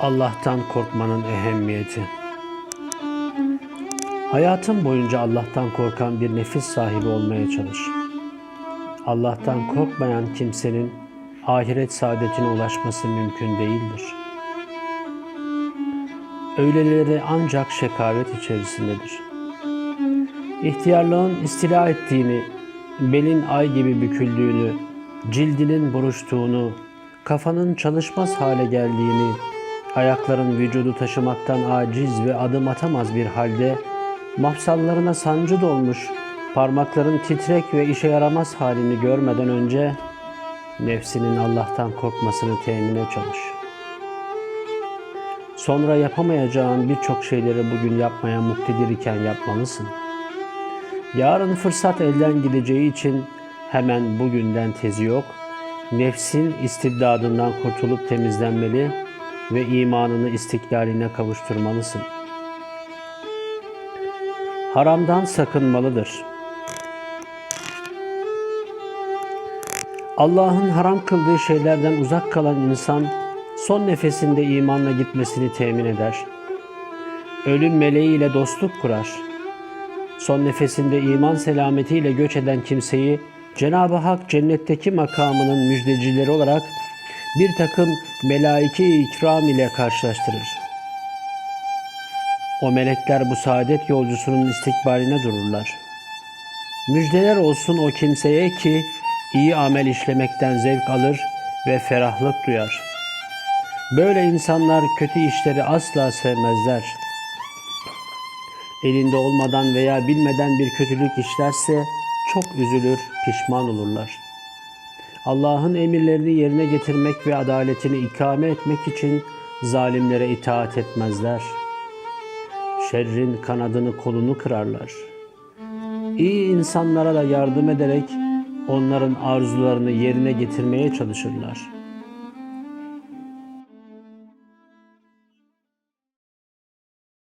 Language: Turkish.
Allah'tan korkmanın ehemmiyeti. Hayatın boyunca Allah'tan korkan bir nefis sahibi olmaya çalış. Allah'tan korkmayan kimsenin ahiret saadetine ulaşması mümkün değildir. Öyleleri ancak şekavet içerisindedir. İhtiyarlığın istila ettiğini, belin ay gibi büküldüğünü, cildinin buruştuğunu, kafanın çalışmaz hale geldiğini, ayakların vücudu taşımaktan aciz ve adım atamaz bir halde, mafsallarına sancı dolmuş, parmakların titrek ve işe yaramaz halini görmeden önce, nefsinin Allah'tan korkmasını temine çalış. Sonra yapamayacağın birçok şeyleri bugün yapmaya muktedir iken yapmalısın. Yarın fırsat elden gideceği için hemen bugünden tezi yok. Nefsin istibdadından kurtulup temizlenmeli ve imanını istiklaline kavuşturmalısın. Haramdan sakınmalıdır. Allah'ın haram kıldığı şeylerden uzak kalan insan son nefesinde imanla gitmesini temin eder. Ölüm meleğiyle dostluk kurar. Son nefesinde iman selametiyle göç eden kimseyi Cenab-ı Hak cennetteki makamının müjdecileri olarak bir takım melaike-i ikram ile karşılaştırır. O melekler bu saadet yolcusunun istikbaline dururlar. Müjdeler olsun o kimseye ki iyi amel işlemekten zevk alır ve ferahlık duyar. Böyle insanlar kötü işleri asla sevmezler. Elinde olmadan veya bilmeden bir kötülük işlerse çok üzülür, pişman olurlar. Allah'ın emirlerini yerine getirmek ve adaletini ikame etmek için zalimlere itaat etmezler. Şerrin kanadını kolunu kırarlar. İyi insanlara da yardım ederek onların arzularını yerine getirmeye çalışırlar.